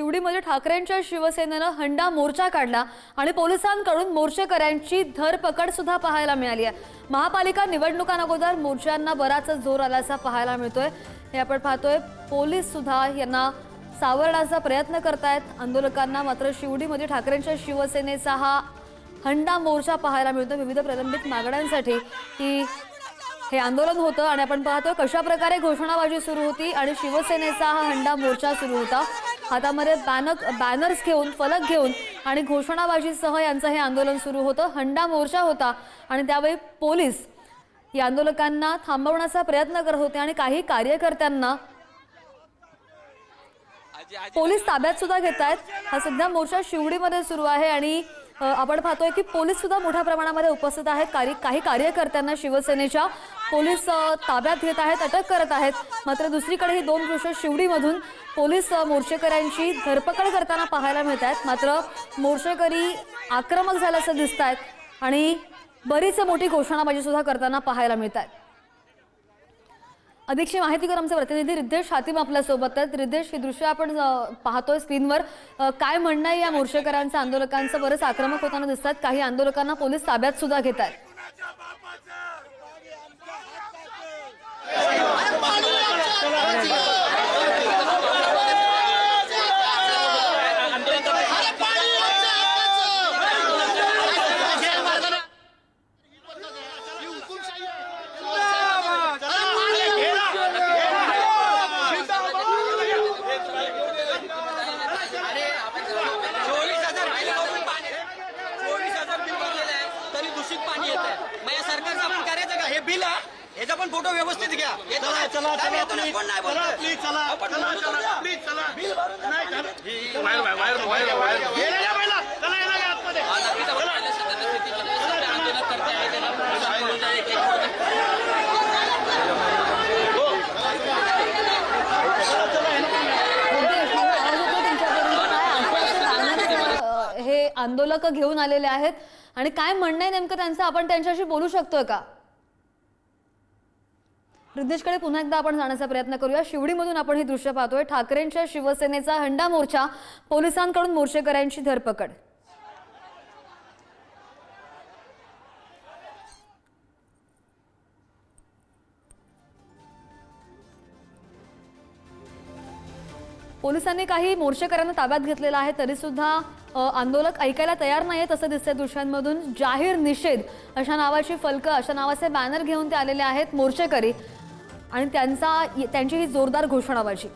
शिवडीमध्ये ठाकरेंच्या शिवसेनेनं हंडा मोर्चा काढला आणि पोलिसांकडून मोर्चेकऱ्यांची धरपकड सुद्धा पाहायला मिळाली आहे. महापालिका निवडणुकांअगोदर मोर्चांना बराच जोर आल्याचा पाहायला मिळतोय. हे आपण पाहतोय. पोलीस सुद्धा यांना सावरण्याचा प्रयत्न करतायत. आंदोलकांना मात्र शिवडीमध्ये ठाकरेंच्या शिवसेनेचा हा हंडा मोर्चा पाहायला मिळतो विविध प्रलंबित मागण्यांसाठी ही हे आंदोलन होतं आणि आपण पाहतो कशा प्रकारे घोषणाबाजी सुरू होती आणि शिवसेनेचा हा हंडा मोर्चा सुरू होता. हातामध्ये बॅनक बॅनर्स घेऊन फलक घेऊन आणि घोषणाबाजीसह यांचं हे आंदोलन सुरू होतं. हंडा मोर्चा होता आणि त्यावेळी पोलीस या आंदोलकांना थांबवण्याचा प्रयत्न करत होते आणि काही कार्यकर्त्यांना पोलीस ताब्यात सुद्धा घेत आहेत. हा सध्या मोर्चा शिवडीमध्ये सुरू आहे आणि आपण पाहतोय की पोलीस सुद्धा मोठ्या प्रमाणामध्ये उपस्थित आहेत. काही कार्यकर्त्यांना शिवसेनेच्या पोलीस ताब्यात घेत आहेत अटक करत आहेत. मात्र दुसरीकडे ही दोन दृश्य शिवडीमधून पोलीस मोर्चेकऱ्यांची धरपकड करताना पाहायला मिळत आहेत. मात्र मोर्चेकरी आक्रमक झाल्याचं दिसत आहेत आणि बरीच मोठी घोषणाबाजी सुद्धा करताना पाहायला मिळत आहेत. अधिकची माहिती करून आमचे प्रतिनिधी रिद्धेश हातीम आपल्यासोबत आहेत. रिद्धेश ही दृश्य आपण पाहतोय स्क्रीनवर. काय म्हणणं आहे या मोर्चेकऱ्यांचं आंदोलकांचं? बरंच आक्रमक होताना दिसतात काही आंदोलकांना पोलीस ताब्यात सुद्धा घेत आहेत. Thank you. याचा पण फोटो व्यवस्थित घ्या? चला चला? प्लीज चला? प्लीज चला चला? प्लीज चला. नाही येणार हा, पाहिलं हे आंदोलक घेऊन आलेले आहेत. आणि काय म्हणणं आहे नेमकं त्यांचं? आपण त्यांच्याशी बोलू शकतोय का? रिद्धेशकडे पुन्हा एकदा आपण जाण्याचा प्रयत्न करूया. शिवडीमधून आपण ही दृश्य पाहतोय. ठाकरेंच्या शिवसेनेचा हंडा मोर्चा पोलिसांकडून मोर्चेकऱ्यांची धरपकड. पोलिसांनी काही मोर्चेकऱ्यांना ताब्यात घेतलेला आहे तरी सुद्धा आंदोलक ऐकायला तयार नाहीत असं दिसतंय दृश्यांमधून. जाहीर निषेध. अशा नावाची फलकं अशा नावाचे बॅनर घेऊन ते आलेले आहेत मोर्चेकरी. आणि त्यांचा त्यांची ही जोरदार घोषणाबाजी.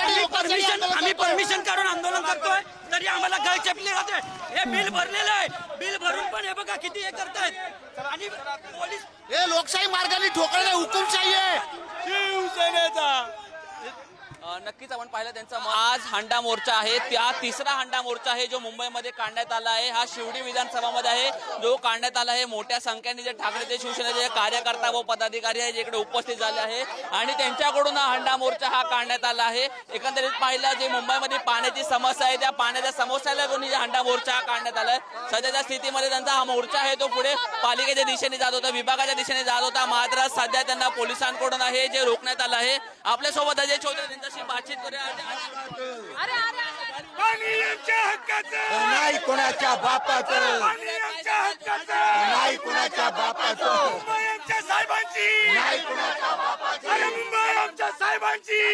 आम्ही परमिशन आम्ही परमिशन काढून आंदोलन करतोय. तरी आम्हाला गळ चेपली जाते हे बिल भरलेलं आहे. बिल भरून पण हे बघा किती हे करतायत. आणि पोलीस हे लोकशाही मार्गाने ठोकळणे हुकुमशाही आहे. शिवसेनेचा. नक्कीच आपण पाहिलं त्यांचा आज हांडा मोर्चा आहे. त्या तिसरा हांडा मोर्चा आहे जो मुंबईमध्ये काढण्यात आला आहे. हा शिवडी विधानसभामध्ये आहे. जो काढण्यात आला आहे मोठ्या संख्येने जे ठाकरेचे शिवसेनेचे कार्यकर्ता व पदाधिकारी आहे जिकडे उपस्थित झाले आहे. आणि त्यांच्याकडून हा हांडा मोर्चा हा काढण्यात आला आहे. एकंदरीत पाहिलं जे मुंबईमध्ये पाण्याची समस्या आहे त्या पाण्याच्या समस्याला कोणी हा हांडा मोर्चा हा काढण्यात आला आहे? सध्याच्या स्थितीमध्ये त्यांचा हा मोर्चा आहे. तो पुढे पालिकेच्या दिशेने जात होता विभागाच्या दिशेने जात होता. मात्र सध्या त्यांना पोलिसांकडून आहे जे रोखण्यात आलं आहे. आपल्यासोबत अजय चौधरी त्यांच्याशी बातचीत करूया नाही कोणाच्या बापाचं. नाही कोणाच्या बापाचं. नाही कोणाच्या बापाचं.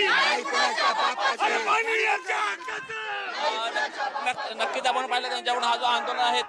नाही कोणाच्या बापाचं. नक्कीच आपण पाहिलं त्यांच्याकडून हा जो आंदोलन आहे